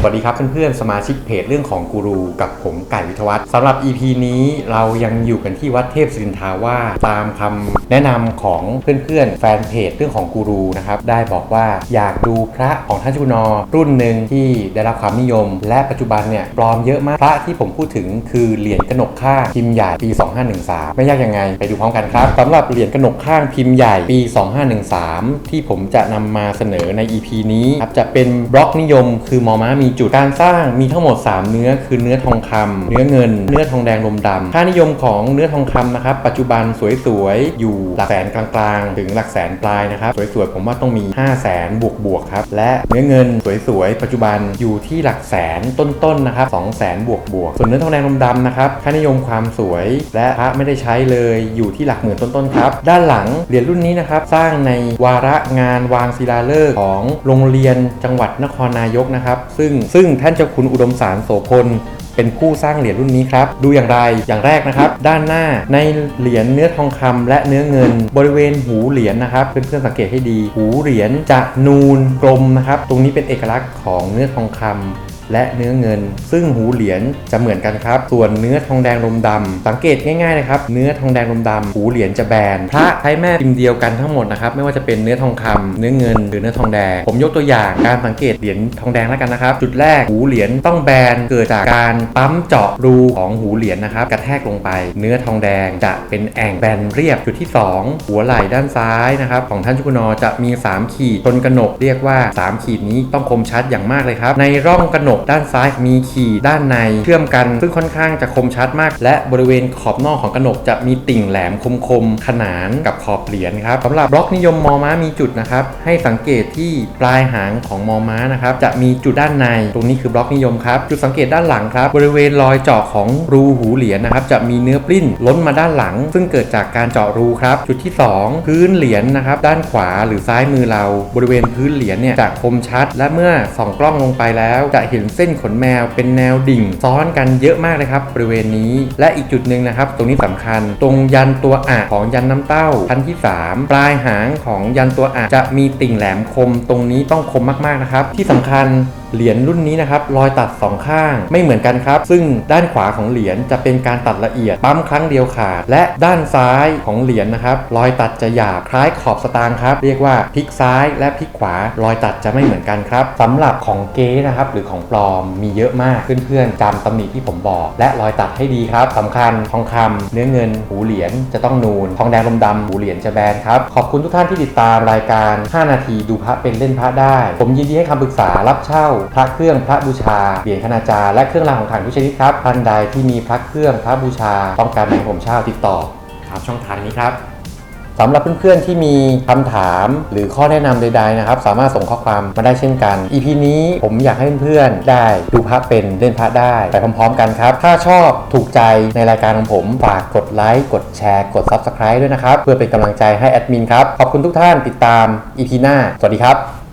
สวัสดีครับเพื่อนๆ สมาชิกเพจเรื่องของกูรูกับผมไก่วิทวัฒน์สำหรับ EP นี้เรายังอยู่กันที่วัดเทพศิรินทาวาตามคำแนะนำของเพื่อนๆ แฟนเพจเรื่องของกูรูนะครับได้บอกว่าอยากดูพระของท่านชุนอรุ่นหนึ่งที่ได้รับความนิยม และปัจจุบันเนี่ยปลอมเยอะมากพระที่ผมพูดถึงคือเหรียญกระหนกข้างพิมพ์ใหญ่ปี 2513 ไม่ยากยังไงไปดูพร้อมกันครับสำหรับเหรียญกระหนกข้างพิมพ์ใหญ่ปี 2513 ที่ผมจะนำมาเสนอใน EP นี้ครับจะเป็นบล็อกนิยมคือมอม้ามีีจุดการสร้างมีทั้งหมด 3 เนื้อคือเนื้อทองคำเนื้อเงิน เนื้อทองแดงลมดำค่านิยมของเนื้อทองคำนะครับ ปัจจุบันสวยๆ อยู่หลักแสนกลางๆ ถึงหลักแสนปลายนะครับ สวยๆ ผมว่าต้องมี 5 0 0แสนบวกๆครับ และเนื้อเงินสวยๆ ปัจจุบันอยู่ที่หลักแสนต้นๆนะครับ2 0 0แสนบวกๆ ส่วนเนื้อทองแดงลมดำนะครับ ค่านิยมความสวย และพระไม่ได้ใช้เลยอยู่ที่หลักหมื่นต้นๆครับ ด้านหลังเหรียญรุ่นนี้นะครับสร้างในวาระงานวางศิลาฤกษ์ของโรงเรียนจังหวัดนครนายกนะครับ ซึ่งซึ่งท่านเจ้าคุณอุดมสารโสพลเป็นผู้สร้างเหรียญรุ่นนี้ครับ ดูอย่างไรอย่างแรกนะครับ ด้านหน้าในเหรียญเนื้อทองคำและเนื้อเงิน บริเวณหูเหรียญนะครับเพื่อนๆสังเกตให้ดี หูเหรียญจะนูนกลมนะครับ ตรงนี้เป็นเอกลักษณ์ของเนื้อทองคำ และเนื้อเงิน ซึ่งหูเหรียญจะเหมือนกันครับ ส่วนเนื้อทองแดงลมดำสังเกตง่ายๆนะครับ เนื้อทองแดงลมดำหูเหรียญจะแบน พระใช้แม่พิมพ์เดียวกันทั้งหมดนะครับ ไม่ว่าจะเป็นเนื้อทองคำเนื้อเงิน หรือเนื้อทองแดง ผมยกตัวอย่างการสังเกตเหรียญทองแดงแล้วกันนะครับ จุดแรกหูเหรียญต้องแบนเกิดจากการปั๊มเจาะรูของหูเหรียญนะครับ กระแทกลงไป เนื้อทองแดงจะเป็นแอ่งแบนเรียบ จุดที่ 2 หัวไหล่ด้านซ้ายนะครับของท่านชุกนอจะมี 3 ขีดชนกระหนกเรียกว่า 3 ขีดนี้ต้องคมชัดอย่างมากเลยครับ ในร่องกระหนกด้านซ้ายมีขีดด้านในเชื่อมกัน ซึ่งค่อนข้างจะคมชัดมาก และบริเวณขอบนอกของกระหนกจะมีติ่งแหลมคมๆขนานกับขอบเหรียญครับสำหรับบล็อกนิยมมอม้ามีจุดนะครับ ให้สังเกตที่ปลายหางของมอม้านะครับจะมีจุดด้านใน ตรงนี้คือบล็อกนิยมครับ จุดสังเกตด้านหลังครับ บริเวณรอยเจาะของรูหูเหรียญนะครับ จะมีเนื้อปลิ้นล้นมาด้านหลัง ซึ่งเกิดจากการเจาะรูครับ จุดที่ 2 พื้นเหรียญนะครับ ด้านขวาหรือซ้ายมือเรา บริเวณพื้นเหรียญเนี่ยจะคมชัด และเมื่อส่องกล้องลงไปแล้ว จะเห็นเส้นขนแมวเป็นแนวดิ่ง ซ้อนกันเยอะมากเลยครับบริเวณนี้ และอีกจุดหนึ่งนะครับ ตรงนี้สำคัญ ตรงยันตัวอะของยันน้ำเต้าชั้นที่ 3 ปลายหางของยันตัวอะจะมีติ่งแหลมคม ตรงนี้ต้องคมมากๆนะครับ ที่สำคัญเหรียญรุ่นนี้นะครับรอยตัดสองข้างไม่เหมือนกันครับ ซึ่งด้านขวาของเหรียญจะเป็นการตัดละเอียดปั๊มครั้งเดียวขาด และด้านซ้ายของเหรียญนะครับรอยตัดจะหยาบคล้ายขอบสตางค์ครับ เรียกว่าพลิกซ้ายและพลิกขวา รอยตัดจะไม่เหมือนกันครับสำหรับของเก๊นะครับหรือของปลอมมีเยอะมากเพื่อนๆจำตำหนิที่ผมบอก และรอยตัดให้ดีครับสำคัญทองคำเนื้อเงินหูเหรียญจะต้องนูน ทองแดงลมดำหูเหรียญจะแบนครับ ขอบคุณทุกท่านที่ติดตามรายการ 5 นาทีดูพระเป็นเล่นพระได้ ผมยินดีให้คำปรึกษารับเช่า พระเครื่องพระบูชาเหรียญคณาจารย์และเครื่องรางของขลังทุกชนิดครับท่านใดที่มีพระเครื่องพระบูชาต้องการให้ผมเช่าติดต่อตามช่องทางนี้ครับ สำหรับเพื่อนๆที่มีคำถามหรือข้อแนะนำใดๆนะครับ สามารถส่งข้อความมาได้เช่นกัน EP นี้ผมอยากให้เพื่อนๆได้ดูพระเป็นเล่นพระได้ไปพร้อมๆกันครับ ถ้าชอบถูกใจในรายการของผม ฝากกดไลค์กดแชร์ กด Subscribe ด้วยนะครับ เพื่อเป็นกำลังใจให้แอดมินครับ ขอบคุณทุกท่านติดตาม EP หน้า สวัสดีครับ